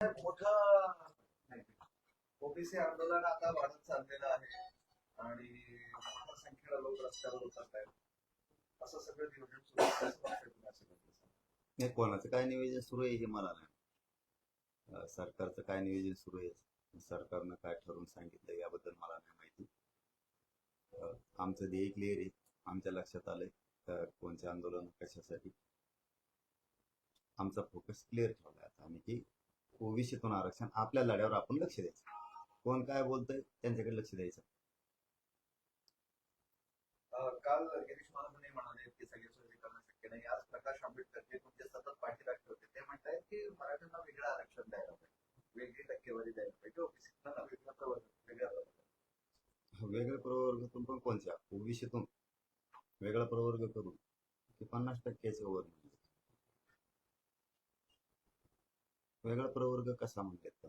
मोठं ओबीसी आंदोलन आता वाढत चाललेलं आहे आणि मोठ्या संख्येला लोक रस्त्यावर उतरत आहेत असं सगळं नियोजन सुरू नाही कोणाचं काय नियोजन सुरू आहे हे मला नाही. सरकारचं काय नियोजन सुरू आहे? सरकारनं काय ठरवून सांगितलं याबद्दल मला नाही माहिती. आमचं ध्येय क्लिअर आहे. आमच्या लक्षात आलंय तर कोणते आंदोलन कशासाठी. आमचा फोकस क्लिअर ठेवला आता आम्ही की ओबीसीतून आरक्षण आपल्या लढ्यावर आपण लक्ष द्यायचं. कोण काय बोलतंय त्यांच्याकडे लक्ष द्यायचं. काल गिरीश महाजन म्हणाले की सगळे सोयी करणं शक्य नाही. आज प्रकाश आंबेडकर जे तुमचे सतत पाठीराख होते ते म्हणतायत की मराठ्यांना वेगळं आरक्षण द्यायला पाहिजे. वेगळी टक्केवारी द्यायला पाहिजे. ओबीसीतून वेगळा प्रवर्ग वेगळा प्रवर्ग. वेगळ्या प्रवर्गातून पण कोणत्या ओबीसीतून. वेगळा प्रवर्ग करून. ते पन्नास टक्क्याच्या वर म्हणजे वेगळा प्रवर्ग कसा म्हणतात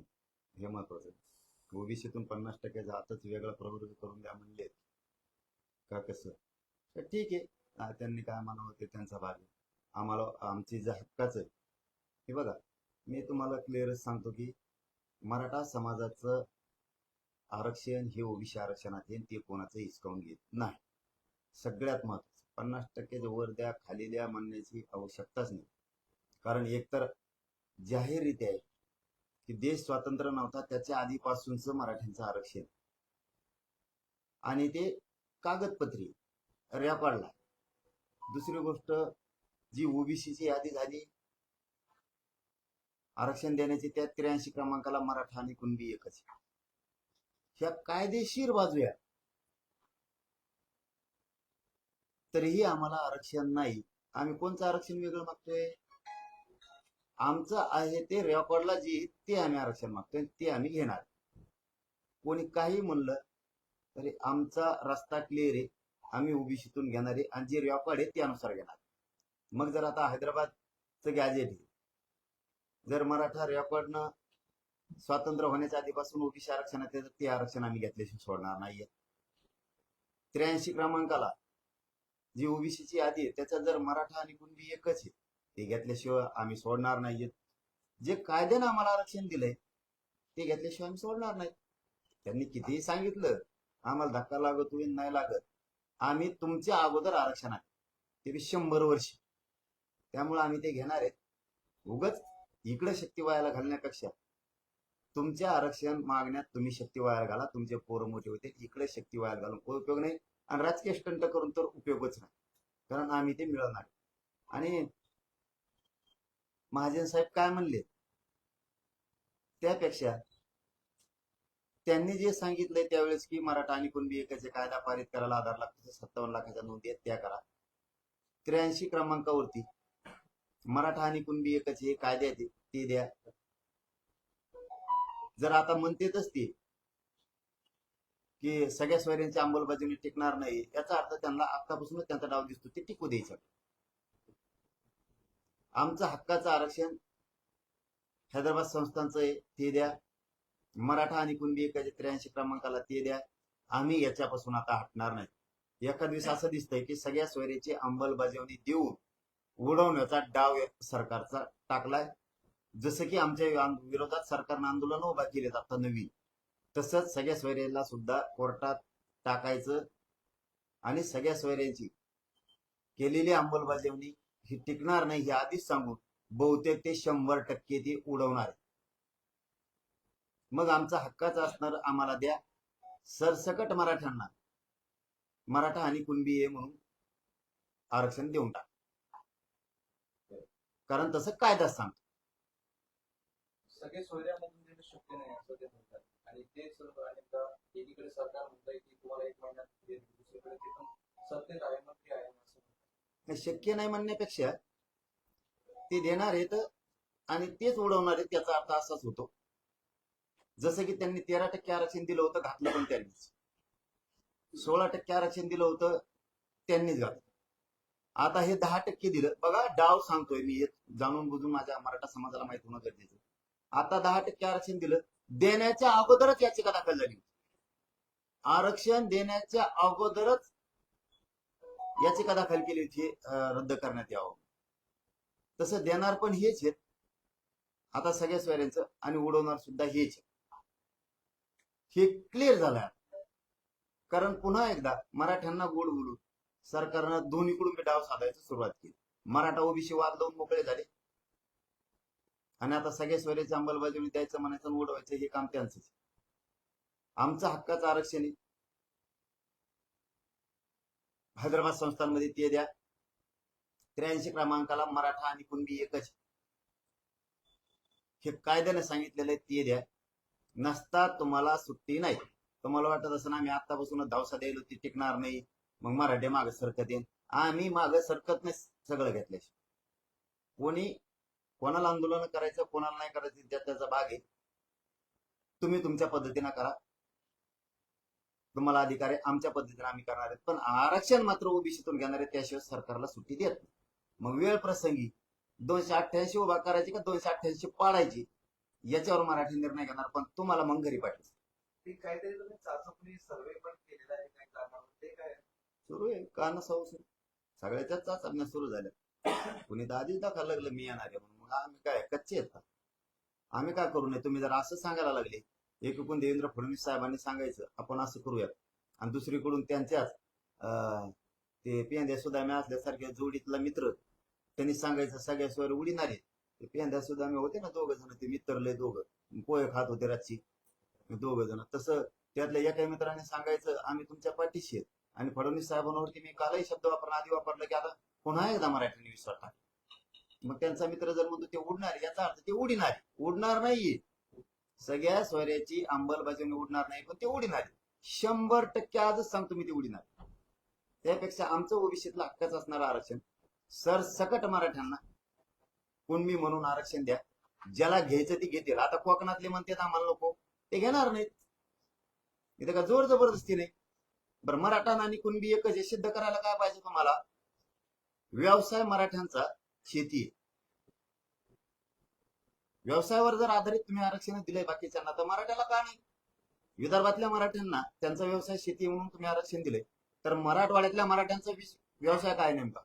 हे महत्वाचं आहे. ओबीसीतून पन्नास टक्के आतच वेगळा प्रवर्ग करून द्या म्हणले का कसं? तर ठीक आहे. त्यांनी काय म्हणावं ते त्यांचा भाग आहे. आम्हाला आमची जे हक्काच आहे. हे बघा मी तुम्हाला क्लिअरच सांगतो की मराठा समाजाचं आरक्षण हे ओबीसी आरक्षणात येईल ते कोणाचं हिसकावून घेत नाही. सगळ्यात महत्वाचं. पन्नास टक्के वर द्या खाली द्या म्हणण्याची आवश्यकताच नाही. कारण एकतर जाहीररित्या आहे की देश स्वातंत्र्य नव्हता त्याच्या आधीपासूनच मराठ्यांचं आरक्षण. आणि ते कागदपत्री रॅपाडला. दुसरी गोष्ट जी ओबीसीची यादी झाली आरक्षण देण्याची त्या त्र्याऐंशी क्रमांकाला मराठा आणि कुणबी एकच ह्या कायदेशीर बाजू तरीही आम्हाला आरक्षण नाही. आम्ही कोणतं आरक्षण वेगळं मागतोय? आमचं आहे ते रेकॉर्डला जे ते आम्ही आरक्षण मागतोय ते आम्ही घेणार. कोणी काही म्हणलं तरी आमचा रस्ता क्लिअर आहे आम्ही ओबीसीतून घेणार आहे आणि जे रेकॉर्ड आहे त्यानुसार घेणार. मग जर आता हैदराबादचं गॅजेट आहे जर मराठा रेकॉर्डनं स्वातंत्र्य होण्याच्या आधीपासून ओबीसी आरक्षण येतं ते आरक्षण आम्ही घेतल्याशिवाय सोडणार नाहीये. त्र्याऐंशी क्रमांकाला जी ओबीसीची यादी आहे त्याच्यात जर मराठा आणि कुणबी एकच आहे ते घेतल्याशिवाय आम्ही सोडणार नाहीयेत जे कायद्यानं आम्हाला आरक्षण दिलंय ते घेतल्याशिवाय आम्ही सोडणार नाही. त्यांनी कितीही सांगितलं आम्हाला धक्का लागत होईल नाही लागत. आम्ही तुमच्या अगोदर आरक्षण आहे. ते शंभर वर्ष. त्यामुळे आम्ही ते घेणार आहेत. उगच इकडे शक्ती वायाला घालण्यापेक्षा तुमच्या आरक्षण मागण्यात तुम्ही शक्ती वाया घाला तुमचे पोरं मोठे होते इकडे शक्ती वाया घालून कोण उपयोग नाही. आणि राजकीय स्टंट करून तर उपयोगच नाही. कारण आम्ही ते मिळवणार. आणि महाजन साहेब काय म्हणले? त्यापेक्षा त्यांनी जे सांगितलंय त्यावेळेस की मराठा आणि कुणबी एकाचे कायदा पारित करायला आधार लागतो सत्तावन्न लाखाच्या नोंदी आहेत त्या करा. त्र्याऐंशी क्रमांकावरती मराठा आणि कुणबी एकाचे हे कायदे आहेत ते द्या. जर आता म्हणतेच ते की सगळ्या सोयऱ्यांची अंमलबजावणी टिकणार नाही याचा अर्थ त्यांना आतापासूनच त्यांचा डाव दिसतो ते टिकू द्यायचं आमचं हक्काचं आरक्षण हैदराबाद संस्थांचं आहे ते द्या. मराठा आणि कुणबी एकाच्या त्र्याऐंशी क्रमांकाला ते द्या. आम्ही याच्यापासून आता हटणार नाही. एका दिवस असं दिसतंय की सगळ्या सोयरीची अंमलबजावणी देऊन उडवण्याचा डाव सरकारचा टाकलाय. जसं की आमच्या विरोधात सरकारनं आंदोलन उभा केलेत आता नवीन. तसंच सगळ्या सोयऱ्याला सुद्धा कोर्टात टाकायचं आणि सगळ्या सोयऱ्यांची केलेली अंमलबजावणी ही टिकणार नाही हे आधीच सांगून बहुतेक ते शंभर टक्के ते उडवणार मग आमचा हक्काचा असणार आम्हाला द्या. सरसकट मराठ्यांना. मराठा आणि कुणबी आहे म्हणून आरक्षण देऊन टाक. कारण तसं कायदा सांगतो. सगळे सोयऱ्यामधून देणं शक्य नाही असं ते म्हणतात. आणि ते सर्व अनेकदा एकीकडे सरकार म्हणतंय की तुम्हाला एक महिन्यात दुसरीकडे ते पण सत्तेत आहे आहे. असं हे शक्य नाही म्हणण्यापेक्षा ते देणार आहेत आणि तेच उडवणार आहेत त्याचा अर्थ असाच होतो. जसं की त्यांनी तेरा टक्के आरक्षण दिलं होतं घातलं पण त्यांनीच. सोळा टक्के आरक्षण दिलं होतं त्यांनीच घातलं. आता हे दहा टक्के दिलं. बघा डाव सांगतोय मी हे जाणून बुजून माझ्या मराठा समाजाला माहीत होणं गरजेचं आता दहा टक्के आरक्षण दिलं देण्याच्या अगोदरच याचिका दाखल झाली आरक्षण देण्याच्या अगोदरच याचिका दाखल केली होती रद्द करण्यात यावं. तसं देणार पण हेच आहेत. आता सगळ्या स्वाऱ्यांचं आणि उडवणार सुद्धा हेच हे क्लिअर झालं कारण पुन्हा एकदा मराठ्यांना गोड बोलून सरकारनं दोन्हीकडून मी डाव साधायची सुरुवात केली. मराठा ओबीसी वाद लावून मोकळे झाले. आणि आता सगळ्या स्वैराची अंमलबजावणी द्यायचं म्हणायचं उडवायचं हे काम त्यांचंच आमचं हक्काचं आरक्षण आहे. हैदराबाद संस्थांमध्ये ते द्या. त्र्याऐंशी क्रमांकाला मराठा आणि कुणबी एकच. हे कायद्याने सांगितलेलं आहे ते द्या. नसता तुम्हाला सुट्टी नाही. तुम्हाला वाटत असं ना आम्ही आतापासून धावसा द्यायला ती टिकणार नाही. मग मराठे माग सरकत येईल आम्ही माग सरकत नाही सगळं घेतल्याशिवाय कोणी कोणाला आंदोलन करायचं कोणाला नाही करायचं त्या त्याचा भाग आहे. तुम्ही तुमच्या पद्धतीनं करा. तुम्हाला अधिकार आहे आमच्या पद्धतीने आम्ही करणार आहेत. पण आरक्षण मात्र ओबीसीतून घेणार आहे त्याशिवाय सरकारला सुट्टी देत नाही. मग वेळ प्रसंगी दोनशे अठ्ठ्याऐंशी उभा करायची का दोनशे अठ्ठ्याऐंशी पाडायची? याच्यावर मराठी निर्णय घेणार पण तुम्हाला मग घरी पाठवायचं. ती काहीतरी तुम्ही चाचपणी सर्वे पण केलेला आहे काही कारणावर. ते काय? सुरू आहे का सुरू. सगळ्याच्याच चाचण्या सुरू झाल्या. कुणी तर आधीच लागलं मी येणार आहे म्हणून. मग आम्ही काय कच्चे आहेत का? आम्ही काय करू नये? तुम्ही जर असं सांगायला लागले एकूण देवेंद्र फडणवीस साहेबांनी सांगायचं आपण असं करूयात. आणि दुसरीकडून त्यांच्याच अं, ते पेंद्या सुदाम्या असल्यासारख्या जोडीतला मित्र त्यांनी सांगायचं सगळ्या सोयरे उडीणारे ते पेंद्या सुदाम्या होते ना दोघ जण ते मित्रले दोघं. पोहे खात होते रातची दोघ जण. तसं त्यातल्या एका मित्राने सांगायचं आम्ही तुमच्या पाठीशी आहेत. आणि फडणवीस साहेबांवरती मी कालही शब्द वापरला आधी वापरला की आता पुन्हा एकदा मराठीने विसरता टाक मग त्यांचा मित्र जर म्हणतो ते उडणार याचा अर्थ ते उडणार उडणार नाहीये. सगळ्या स्वऱ्याची अंमलबजावणी उडणार नाही पण ते उडणार. शंभर टक्के आजच सांगतो मी ते उडणार. त्यापेक्षा आमचं ओबीसीतलं हक्काचं असणारं आरक्षण. सरसकट मराठ्यांना. कुणबी म्हणून आरक्षण द्या. ज्याला घ्यायचं ते घेतील. आता कोकणातले म्हणतात आम्हाला नको. ते घेणार नाहीत. इथं का जोर जबरदस्ती नाही? बरं मराठा आणि कुणबी एकच हे सिद्ध करायला काय पाहिजे तुम्हाला? व्यवसाय मराठ्यांचा शेती आहे. व्यवसायावर जर आधारित तुम्ही आरक्षण दिलंय बाकीच्यांना तर मराठ्याला का नाही? विदर्भातल्या मराठ्यांना त्यांचा व्यवसाय शेती म्हणून तुम्ही आरक्षण दिले तर मराठवाड्यातल्या मराठ्यांचा व्यवसाय काय नेमका?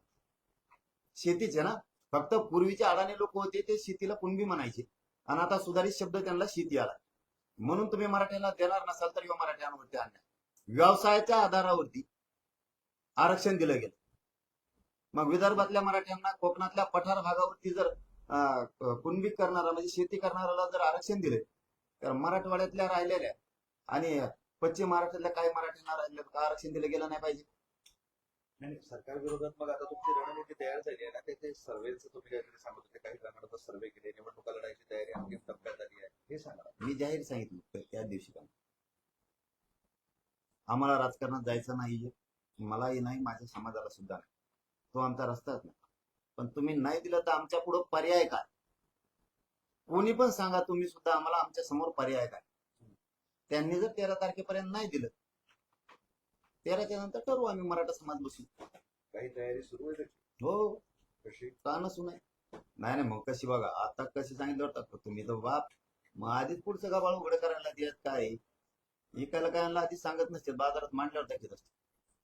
शेतीच ना? फक्त पूर्वीचे अडाणी लोक होते ते शेतीला कुणबी म्हणायचे. आणि आता सुधारित शब्द त्यांना शेती आला. म्हणून तुम्ही मराठ्याला देणार नसाल तर किंवा मराठ्यांवरती आणणार व्यवसायाच्या आधारावरती आरक्षण दिलं गेलं. मग विदर्भातल्या मराठ्यांना कोकणातल्या पठार भागावरती जर कुणबी करणारा म्हणजे शेती करणाऱ्याला जर आरक्षण दिले तर मराठवाड्यातल्या राहिलेल्या आणि पश्चिम महाराष्ट्रातल्या काही मराठ्यांना आरक्षण दिलं गेलं नाही पाहिजे. नाही सरकार विरोधात मग आता तुमची रणनीती तयार झाली आहे ना ते सर्वेचं तुम्ही काहीतरी सांगत होते काही जणांना सर्वे केले निवडणुका लढायची तयारी अंतिम टप्प्यात आली आहे हे सांगा. मी जाहीर सांगितलं त्या दिवशी पण. आम्हाला राजकारणात जायचं नाहीये मलाही नाही माझ्या समाजाला सुद्धा नाही. तो आमचा रस्ताच नाही. पण तुम्ही नाही दिलं तर आमच्या पुढं पर्याय काय? कोणी पण सांगा तुम्ही सुद्धा आम्हाला आमच्यासमोर पर्याय काय? त्यांनी जर तेरा तारखेपर्यंत नाही दिलं तेराच्या नंतर ठरवू आम्ही मराठा समाज बसू काही तयारी सुरू आहे हो. कशी? का नसू नाही नाही नाही मग कशी बघा आता कशी सांगितलं होतं तुम्ही तर बाप मग आधीच पुढचं गाबाळ उघडं करायला देत काय? इकायला काय आधी सांगत नसते बाजारात मांडल्यावर टाकीत असते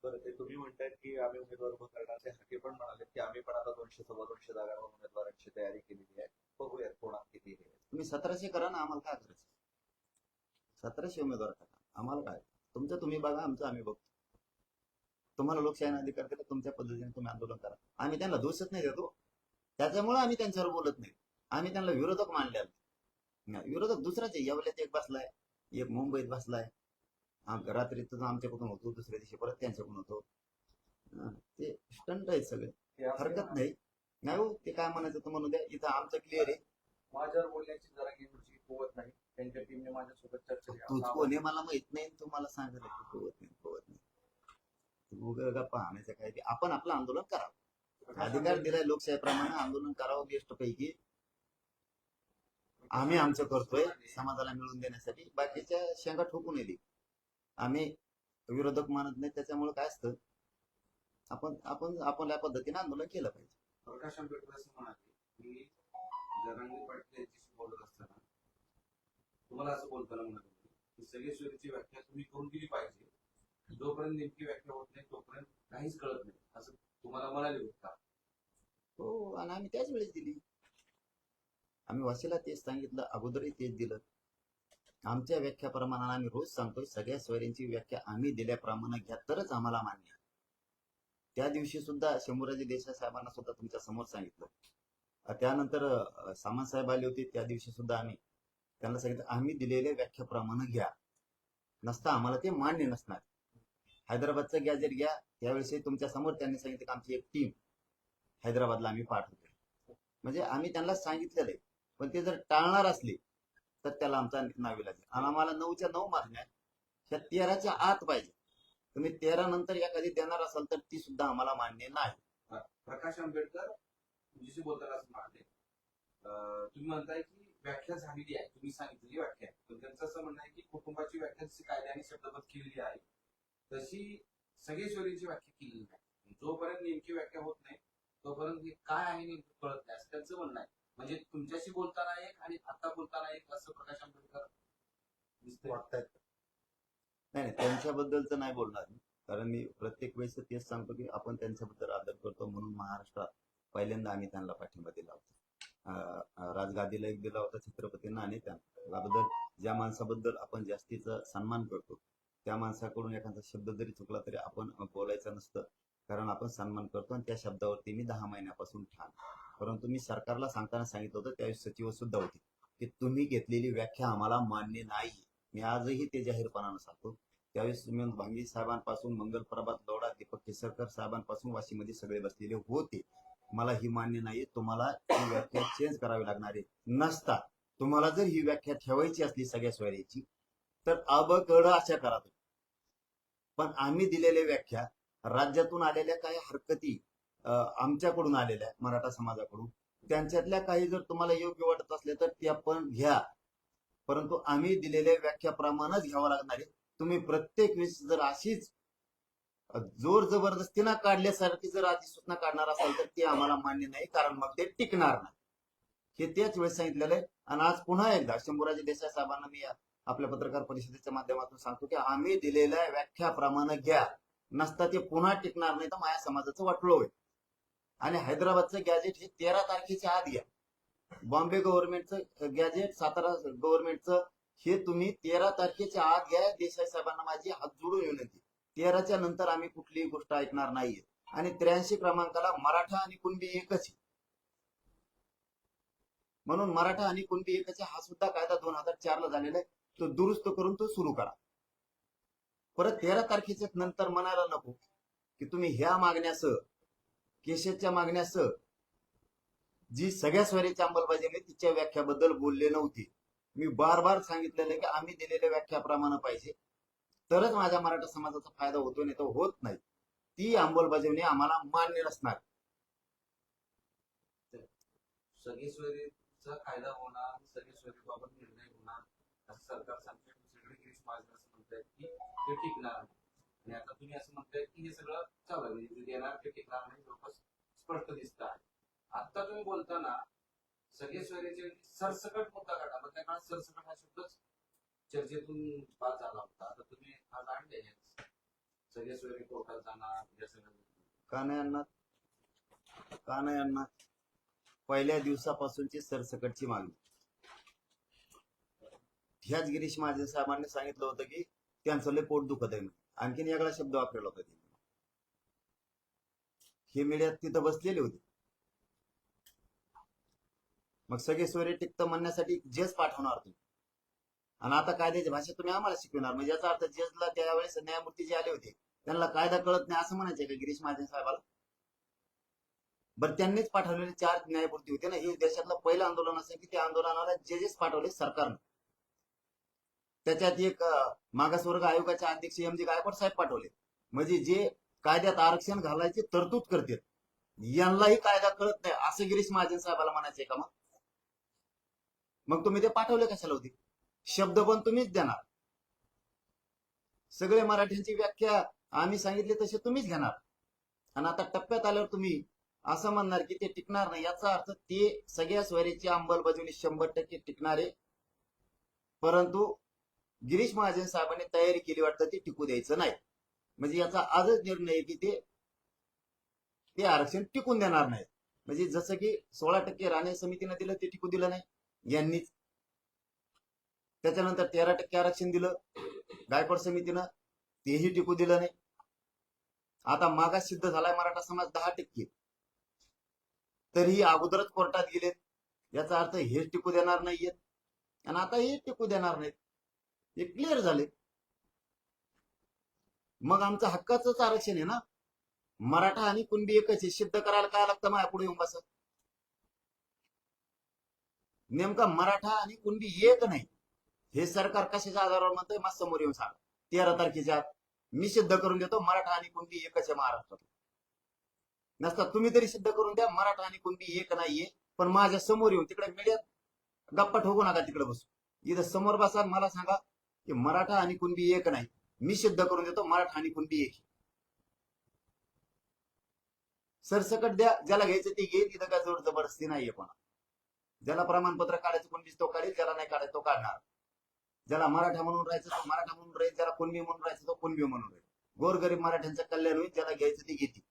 बरं ते तुम्ही म्हणतायत की आम्ही उमेदवार उभं करणार ते हके पण म्हणाले की आम्ही पण आता दोनशे सव्वा दोनशे जागांवर उमेदवारांची तयारी केलेली आहे. बघूयात कोणा किती हे. आहे. तुम्ही सतराशे करा ना आम्हाला काय करायचं? सतराशे उमेदवार करा. आम्हाला काय? तुमचं तुम्ही बघा आमचं आम्ही बघतो. तुम्हाला लोकशाही अधिकार दिला तुमच्या पद्धतीने तुम्ही आंदोलन करा. आम्ही त्यांना दोषच नाही देतो. त्याच्यामुळे आम्ही त्यांच्यावर बोलत नाही. आम्ही त्यांना विरोधक मानले विरोधक दुसराच आहे. येवल्यात एक बसलाय एक मुंबईत बसलाय रात्री तर आमच्याकडून होतो दुसऱ्या दिवशी परत त्यांच्याकडून होतो. ते स्टंट आहेत सगळे. हरकत नाही. नाही हो ते काय म्हणायचं तर म्हणू द्या इथं आमचं क्लिअर आहे. माझ्यावर बोलण्याची जरा घेण्याची कुवत नाही. त्यांच्या टीमने माझ्यासोबत चर्चा. तूच कोण आहे मला माहीत नाही तू मला सांगत आहे तू पोहत नाही पोहत नाही. उगा गप्पा आणायचं काय ते. आपण आपलं आंदोलन करावं. अधिकार दिलाय लोकशाहीप्रमाणे आंदोलन करावं बेस्ट पैकी. आम्ही आमचं करतोय समाजाला मिळून देण्यासाठी. बाकीच्या शेंगा ठोकून येते आम्ही विरोधक मानत नाही त्याच्यामुळे काय असतं? आपण आपण आपल्या पद्धतीने आंदोलन केलं पाहिजे. प्रकाश आंबेडकर असं म्हणाले की जरांगी पाटील यांच्याशी बोलत असताना तुम्हाला असं बोलताना म्हणत होते की सगळे सोयीची व्याख्या तुम्ही करून दिली पाहिजे. जोपर्यंत नेमकी व्याख्या होत नाही तोपर्यंत काहीच कळत नाही. असं तुम्हाला म्हणाले होते हो आणि आम्ही त्याच वेळेस दिली. आम्ही वाशीला तेच सांगितलं अगोदरही तेच दिलं. आमच्या व्याख्याप्रमाणे आम्ही रोज सांगतोय सगळ्या सोयऱ्यांची व्याख्या आम्ही दिल्याप्रमाणे घ्या तरच आम्हाला मान्य आहे. त्या दिवशी सुद्धा शंभूराजे देसाई साहेबांना सुद्धा तुमच्यासमोर सांगितलं. त्यानंतर अ, सामंत साहेब आले होते त्या दिवशी सुद्धा आम्ही त्यांना सांगितलं आम्ही दिलेल्या व्याख्याप्रमाणे घ्या. नसता आम्हाला ते मान्य नसणार. हैदराबादचं गॅजेट घ्या त्यावेळेस तुमच्यासमोर त्यांनी सांगितलं की आमची एक टीम हैदराबादला आम्ही पाठवतो. म्हणजे आम्ही त्यांना सांगितलेलं आहे. पण ते जर टाळणार असले तर त्याला आमचा नावी लागेल आणि आम्हाला नऊच्या नऊ मागण्या ह्या तेराच्या आत पाहिजे. तुम्ही तेरा नंतर कधी देणार असाल तर ती सुद्धा आम्हाला मान्य नाही. प्रकाश आंबेडकर तुमच्याशी बोलताना असं मानले अं, तुम्ही म्हणताय की व्याख्या झालेली आहे. तुम्ही सांगितलेली व्याख्या आहे. पण त्यांचं असं म्हणणं आहे की कुटुंबाची व्याख्या जशी कायद्याने शब्दबद्ध केलेली आहे. तशी सगळेश्वरीची व्याख्या केलेली नाही. जोपर्यंत नेमकी व्याख्या होत नाही तोपर्यंत हे काय आहे नेमकं कळत नाही. असं त्यांचं म्हणणं आहे. म्हणजे तुमच्याशी बोलताना एक आणि आता बोलताना एक असं प्रकाश आंबेडकर दिसतंय. नाही नाही त्यांच्याबद्दलचं नाही बोलणार मी. कारण मी प्रत्येक वेळेस तेच सांगतो की आपण त्यांच्याबद्दल आदर करतो म्हणून महाराष्ट्रात पहिल्यांदा आम्ही त्यांना पाठिंबा दिला होता. राजगादीला एक दिला होता छत्रपतींना आणि त्यांना त्याबद्दल ज्या माणसाबद्दल आपण जास्तीचा सन्मान करतो त्या माणसाकडून एखादा शब्द जरी चुकला तरी आपण बोलायचं नसतं. कारण आपण सन्मान करतो आणि त्या शब्दावरती मी दहा महिन्यापासून ठाण परंतु मी सरकारला सांगताना सांगितलं होतं त्यावेळी सचिव सुद्धा होते की तुम्ही घेतलेली व्याख्या आम्हाला मान्य नाही. मी आजही ते जाहीरपणानं सांगतो. त्यावेळेस सुमंत भांगी साहेबांपासून मंगल प्रभात गौडा दीपक केसरकर साहेबांपासून वाशीमध्ये सगळे बसलेले होते. मला ही मान्य नाही तुम्हाला ही व्याख्या चेंज करावी लागणार आहे. नसता तुम्हाला जर ही व्याख्या ठेवायची असली सगळ्या सोयऱ्याची तर अब कड अशा करा पण आम्ही दिलेल्या व्याख्या राज्यातून आलेल्या काही हरकती आमच्याकडून आलेल्या मराठा समाजाकडून. त्यांच्यातल्या काही जर तुम्हाला योग्य वाटत असले तर ते पण घ्या. परंतु आम्ही दिलेल्या व्याख्याप्रमाणेच घ्यावं लागणार आहे. तुम्ही प्रत्येक वेळेस जर अशीच जोर जबरदस्तीनं काढल्यासारखी जर अधिसूचना काढणार असाल तर ते आम्हाला मान्य नाही कारण मग ते टिकणार नाही. हे त्याच वेळेस सांगितलेलं आहे. आणि आज पुन्हा एकदा शंभूराजे देसाई साहेबांना मी आपल्या पत्रकार परिषदेच्या माध्यमातून सांगतो की आम्ही दिलेल्या व्याख्याप्रमाणे घ्या. नसता ते पुन्हा टिकणार नाही तर माझ्या समाजाचं वाटलो होईल. आणि हैदराबादचं गॅजेट हे तेरा तारखेच्या आत घ्या बॉम्बे गव्हर्नमेंटचं गॅजेट सातारा गव्हर्नमेंटचं हे तुम्ही तेरा तारखेच्या आत घ्या देसाई साहेबांना माझी हात जोडून विनंती तेराच्या नंतर आम्ही कुठलीही गोष्ट ऐकणार नाहीये. आणि त्र्याऐंशी क्रमांकाला मराठा आणि कुणबी एकच आहे. म्हणून मराठा आणि कुणबी एकच आहे. हा सुद्धा कायदा दोन हजार चार ला झालेला आहे. तो दुरुस्त करून तो सुरू करा. परत तेरा तारखेच्या नंतर म्हणायला नको की तुम्ही ह्या मागण्यासह केशच्या मागण्यासह जी सगळ्या स्वराची अंमलबजावणी तिच्या व्याख्याबद्दल बोलले नव्हते. मी बार बार सांगितलेलं की आम्ही दिलेल्या व्याख्याप्रमाणे पाहिजे. तरच माझ्या मराठा समाजाचा फायदा होतो नाही तो होत नाही. ती अंमलबजावणी आम्हाला मान्य नसणार. सगळी कायदा होणार सगळी सोयरीबाबत निर्णय होणार असं सरकार सांगते दुसरीकडे गिरीश महाजन असं म्हणतायत की ते टिकणार आणि आता तुम्ही असं म्हणताय की हे सगळं चालू आहे. म्हणजे जे देणार ते टिकणार नाही जवळपास स्पष्ट दिसत आहे आता तुम्ही बोलताना सगळे सोयरीचे सरसकट मुद्दा काढा. मग त्या काळात सरसकट हा शब्दच चर्चेतून पास झाला होता. आता तुम्ही आज आणले सगळे सोयरी कोर्टात जाणार या सगळ्या का नाही आणणार का नाही पहिल्या दिवसापासूनची सरसकटची मागणी. ह्याच गिरीश महाजन साहेबांनी सांगितलं होतं की त्यांचं लय पोट दुखत आहे आणखीन वेगळा शब्द वापरला होता त्यांनी हे मीडियात तिथं बसलेले होते. मग सगळे सोयरे टिकत म्हणण्यासाठी जज पाठवणार तुम्ही आणि आता कायद्याची भाषा तुम्ही आम्हाला शिकवणार. म्हणजे याचा अर्थ जजला त्यावेळेस न्यायमूर्ती जे आले होते त्यांना कायदा कळत नाही असं म्हणायचं का गिरीश महाजन साहेबाला? बरं त्यांनीच पाठवलेले चार न्यायमूर्ती होते ना. हे देशातलं पहिलं आंदोलन असेल की त्या आंदोलनाला जजेस पाठवले सरकारनं. त्याच्यात एक मागासवर्ग आयोगाचे अध्यक्ष एम जी गायकवाड साहेब पाठवले. म्हणजे जे कायद्यात आरक्षण घालायची तरतूद करतात यांनाही कायदा कळत नाही. असं गिरीश महाजन साहेबाला म्हणायचंय का मग? मग तुम्ही ते पाठवले कशाला होते? शब्द पण तुम्हीच देणार. सगळे मराठ्यांची व्याख्या आम्ही सांगितले तसे तुम्हीच घेणार. आणि आता टप्प्यात आल्यावर तुम्ही असं म्हणणार की ते टिकणार नाही. याचा अर्थ ते सगळ्या स्वारीची अंमलबजावणी शंभर टक्के टिकणारे. परंतु गिरीश महाजन साहेबांनी तयारी केली वाटतं ते टिकू द्यायचं नाही. म्हणजे याचा आजच निर्णय आहे की ते ते आरक्षण टिकून देणार नाही म्हणजे जसं की सोळा टक्के राणे समितीनं दिलं ते टिकू दिलं नाही. यांनीच. त्याच्यानंतर तेरा टक्के आरक्षण दिलं. गायकवाड समितीनं तेही टिकू दिलं नाही. आता मागास सिद्ध झालाय मराठा समाज दहा टक्के. तरीही अगोदरच कोर्टात गेलेत. याचा अर्थ हेच टिकू देणार नाहीयेत. आणि आता हे टिकू देणार नाहीत. हे क्लिअर झाले. मग आमचं हक्काचंच आरक्षण आहे ना? मराठा आणि कुणबी एकच आहे. सिद्ध करायला काय लागतं माझ्या पुढे येऊन बसा? नेमका मराठा आणि कुणबी एक नाही. हे सरकार कशाच्या आधारावर म्हणतोय? मग समोर येऊन सांगा. तेरा तारखेच्या मी सिद्ध करून देतो मराठा आणि कुणबी एकच आहे महाराष्ट्रात. नसता तुम्ही तरी सिद्ध करून द्या मराठा आणि कुणबी एक नाहीये. पण माझ्यासमोर येऊन तिकडे मीडियात गप्पा ठोकू नका तिकडे बसू. इथं समोर बसा मला सांगा की मराठा आणि कुणबी एक नाही. मी सिद्ध करून देतो मराठा आणि कुणबी एक. सरसकट द्या ज्याला घ्यायचं ते घेईल तिथं काय जोर जबरदस्ती नाहीये पण ज्याला प्रमाणपत्र काढायचं कुणबी तो काढेल ज्याला नाही काढायचं तो काढणार. ज्याला मराठा म्हणून राहायचं तो मराठा म्हणून राहील. ज्याला कुणबी म्हणून राहायचं तो कुणबी म्हणून राहील. गोरगरीब मराठ्यांचं कल्याण होईल ज्याला घ्यायचं ते घेतील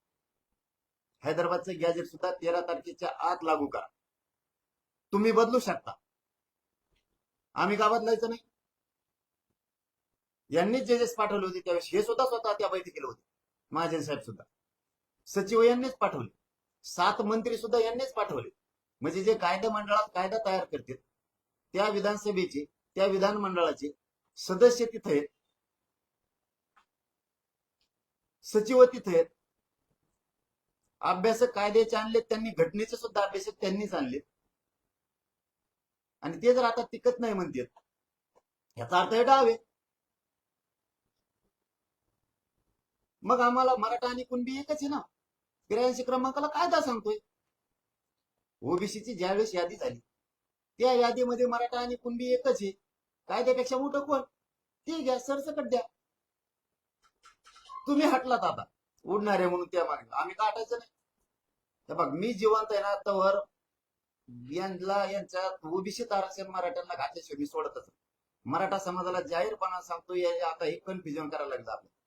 हैदराबादचं गॅजेट सुद्धा तेरा तारखेच्या आत लागू करा. तुम्ही बदलू शकता. आम्ही का बदलायचं नाही? यांनी जजेस पाठवले होते त्यावेळेस हे सुद्धा स्वतः त्या बैठकीला होते. महाजन साहेब सुद्धा. सचिव यांनीच पाठवले. सात मंत्री सुद्धा यांनीच पाठवले. म्हणजे जे कायदा मंडळात कायदा तयार करतील त्या विधानसभेचे त्या विधानमंडळाचे सदस्य तिथे आहेत. सचिव तिथे आहेत. अभ्यासक कायद्याचे आणलेत त्यांनी घटनेचे सुद्धा अभ्यासक त्यांनीच आणलेत. आणि ते जर आता टिकत नाही म्हणतात याचा अर्थ हे डाव आहे. मग आम्हाला मराठा आणि कुणबी एकच आहे ना? त्र्याऐंशी क्रमांकाला कायदा सांगतोय. ओबीसीची ज्यावेळेस यादी झाली त्या यादीमध्ये मराठा आणि कुणबी एकच आहे. कायद्यापेक्षा मोठं कोण? ते घ्या सरसकट द्या. तुम्ही हटलात आता. उडणारे म्हणून त्या मागे. आम्ही का हटायचं नाही? तर बघ मी जिवंत आहे ना तवर यांना यांच्या ओबीसीत आरक्षण मराठ्यांना घातल्याशिवाय मी सोडतच मराठा समाजाला जाहीरपणा सांगतो आता हे कन्फ्युजन करायला लागलं आपल्याला.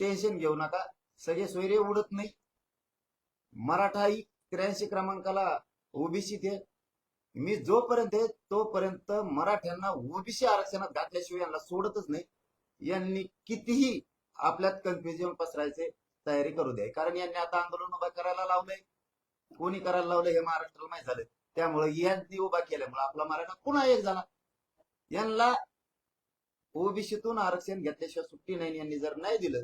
टेन्शन घेऊ नका. सगळे सोयरे उडत नाही. मराठा ही त्र्याऐंशी क्रमांकाला ओबीसी आहे. मी जोपर्यंत आहे तोपर्यंत मराठ्यांना ओबीसी आरक्षणात घातल्याशिवाय यांना सोडतच नाही. यांनी कितीही आपल्यात कन्फ्युजन पसरायचे तयारी करू द्या. कारण यांनी आता आंदोलन उभा करायला लावलंय. कोणी करायला लावलंय हे महाराष्ट्राला माहीत झालं त्यामुळे यांनी उभा केल्यामुळे आपला मराठा पुन्हा एक झाला. यांना ओबीसीतून आरक्षण घेतल्याशिवाय सुट्टी नाही यांनी जर नाही दिलं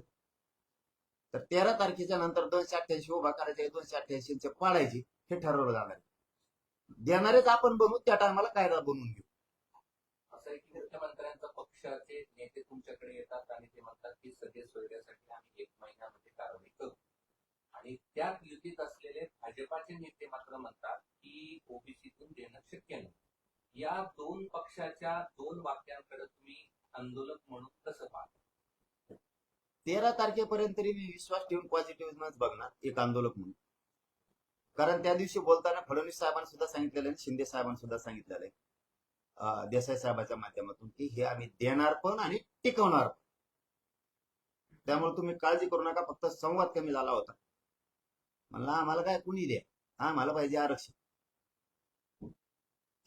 तर तेरा तारखेच्या नंतर दोनशे अठ्ठ्याऐंशी उभा करायचे दोनशे अठ्ठ्याऐंशी पाडायची हे ठरवलं जाणार देणारेच आपण बनवू त्या टायमाला कायदा बनवून घेऊ. असं आहे की मुख्यमंत्र्यांचा पक्षाचे नेते तुमच्याकडे येतात आणि ते म्हणतात की सगळे सोयऱ्यासाठी आम्ही एक महिन्यामध्ये कारवाई करू. आणि त्यात युतीत असलेले भाजपाचे नेते मात्र म्हणतात की ओबीसीतून देणं शक्य नाही. या दोन पक्षाच्या दोन वाक्यांकडे तुम्ही आंदोलक म्हणून कसं पाहता? तेरा तारखेपर्यंत तरी मी विश्वास ठेवून पॉझिटिव्ह बघणार एक आंदोलक म्हणून. कारण त्या दिवशी बोलताना फडणवीस साहेबांनी सुद्धा सांगितलेलं आहे शिंदे साहेबांनी सुद्धा सांगितलेलं आहे. देसाई साहेबाच्या माध्यमातून की हे आम्ही देणार पण आणि टिकवणार पण. त्यामुळे तुम्ही काळजी करू नका फक्त संवाद कमी झाला होता. म्हणला आम्हाला काय कुणी द्या? आम्हाला पाहिजे आरक्षण.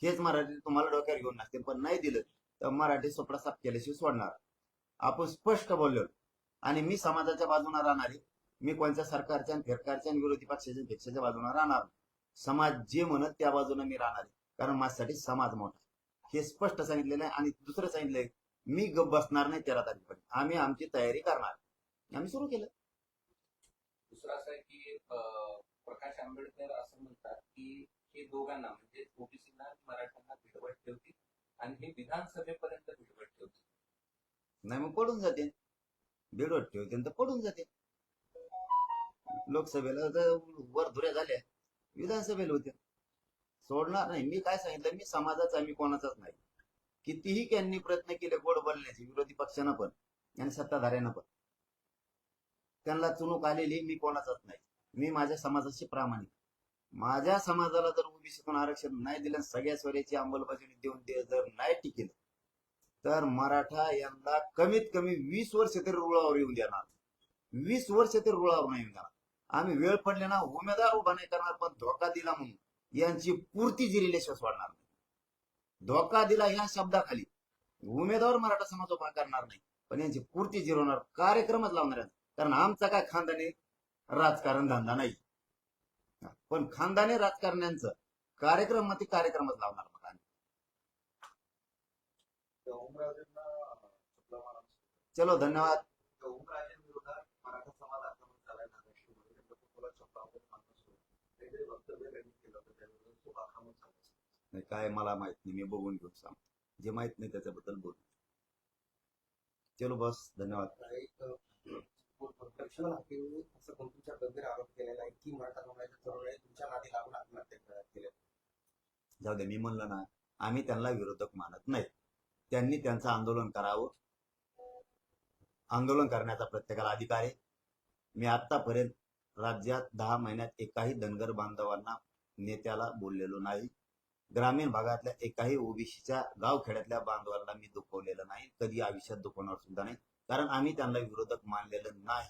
हेच मराठी तुम्हाला डोक्यावर घेऊन नसते पण नाही दिलं तर मराठी सोपडा साफ केल्याशिवाय सोडणार. आपण स्पष्ट बोललो. आणि मी समाजाच्या बाजूने राहणार आहे. मी कोणत्या सरकारच्या फिरकारच्या विरोधी पक्षाच्या पेक्षाच्या बाजूने राहणार नाही. समाज जे म्हणत त्या बाजूने मी राहणार आहे. कारण माझ्यासाठी समाज मोठा. हे स्पष्ट सांगितलेलं आहे आणि दुसरं सांगितलंय मी गप बसणार नाही तेरा तारखेपर्यंत. आम्ही आमची तयारी करणार आम्ही सुरू केलं. दुसरं असं आहे की प्रकाश आंबेडकर असं म्हणतात की हे दोघांना म्हणजे ओबीसीना मराठ्यांना भिडवत ठेवतील आणि हे विधानसभेपर्यंत भिडवत ठेवतील. नाही मग पडून जाते. बेडवर ठेवते तर पडून जाते. लोकसभेला तर वर धुऱ्या झाल्या. विधानसभेला होत्या. सोडणार नाही. मी काय सांगितलं? मी समाजाचा मी कोणाचाच नाही. कितीही त्यांनी प्रयत्न केले गोड बोलण्याचे विरोधी पक्षानं पण आणि सत्ताधाऱ्यांना पण. त्यांना चुणूक आलेली मी कोणाचाच नाही. मी माझ्या समाजाशी प्रामाणिक. माझ्या समाजाला जर ओबीसीतून आरक्षण नाही दिलं सगळ्या स्वराची अंमलबजावणी देऊन ते जर नाही टिकेल तर मराठा यंदा कमीत कमी वीस वर्ष तरी रुळावर येऊन देणार. वीस वर्ष तरी रुळावर नाही येऊन देणार. आम्ही वेळ पडले ना उमेदवार उभा नाही करणार पण धोका दिला म्हणून यांची पूर्ती जिरिल्याशिवाय वाढणार नाही. धोका दिला या शब्दाखाली. उमेदवार मराठा समाज उभा करणार नाही पण यांची पूर्ती जिरवणार कार्यक्रमच लावणार कारण आमचा काय खानदानी राजकारण धंदा नाही. पण खानदानी राजकारण्यांचं कार्यक्रममध्ये कार्यक्रमच लावणार झालं. नाही, काय मला माहीत नाही. मी बघून घेऊन सांग जे माहीत नाही त्याच्याबद्दल बोल. चलो बस. धन्यवाद. असं तुमच्या गंभीर आरोप केलेला आहे की मराठा समाजाच्या तुमच्या नादी लागून आत्महत्या केल्या. जाऊ दे मी म्हणलं ना आम्ही त्यांना विरोधक मानत नाही. त्यांनी त्यांचं आंदोलन करावं. आंदोलन करण्याचा प्रत्येकाला अधिकार आहे. मी आतापर्यंत राज्यात दहा महिन्यात एकाही धनगर बांधवांना नेत्याला बोललेलो नाही. ग्रामीण भागातल्या एकाही ओबीसीच्या गावखेड्यातल्या बांधवांना मी दुखवलेलं नाही. कधी आयुष्यात दुखवणार सुद्धा नाही. कारण आम्ही त्यांना विरोधक मानलेलं नाही.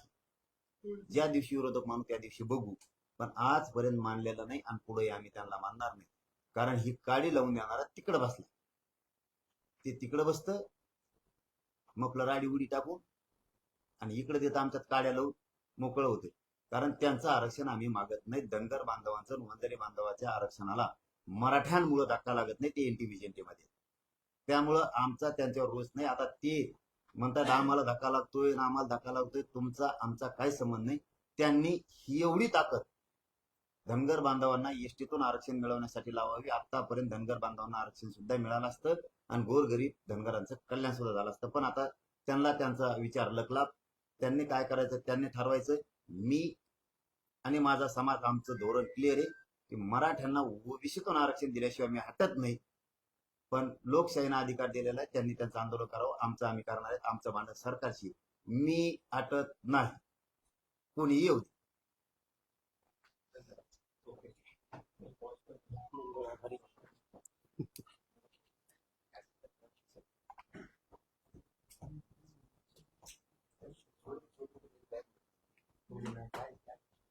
ज्या दिवशी विरोधक मानू त्या दिवशी बघू. पण आजपर्यंत मानलेलं नाही आणि पुढे आम्ही त्यांना मानणार नाही. कारण ही काडी लावून देणारा तिकडं बसला ते तिकडं बसतं. मग राडी उडी टाकून आणि इकडे देतं आमच्यात काड्या लावून मोकळं होते. कारण त्यांचं आरक्षण आम्ही मागत नाही. धनगर बांधवांचं वंदरी बांधवाच्या आरक्षणाला मराठ्यांमुळे धक्का लागत नाही ते एनटी त्यामुळं आमचा त्यांच्यावर रोष नाही. आता ते म्हणतात आम्हाला धक्का लागतोय ना आम्हाला धक्का लागतोय. तुमचा आमचा काय संबंध नाही? त्यांनी ही एवढी ताकद धनगर बांधवांना एसटीतून आरक्षण मिळवण्यासाठी लावावी. आतापर्यंत धनगर बांधवांना आरक्षण सुद्धा मिळालं असतं आणि गोरगरीब धनगरांचं कल्याण सुद्धा झालं असतं. पण आता त्यांना त्यांचा विचार लकला त्यांनी काय करायचं? त्यांनी ठरवायचं मी आणि माझा समाज आमचं धोरण क्लिअर आहे की मराठ्यांना ओबीसीतून आरक्षण दिल्याशिवाय मी हटत नाही. पण लोकशाहीनं अधिकार दिलेला आहे. त्यांनी त्यांचं आंदोलन करावं. आमचं आम्ही करणार आहे. आमचं भांडण सरकारशी मी हटत नाही. कोणी येऊ दे.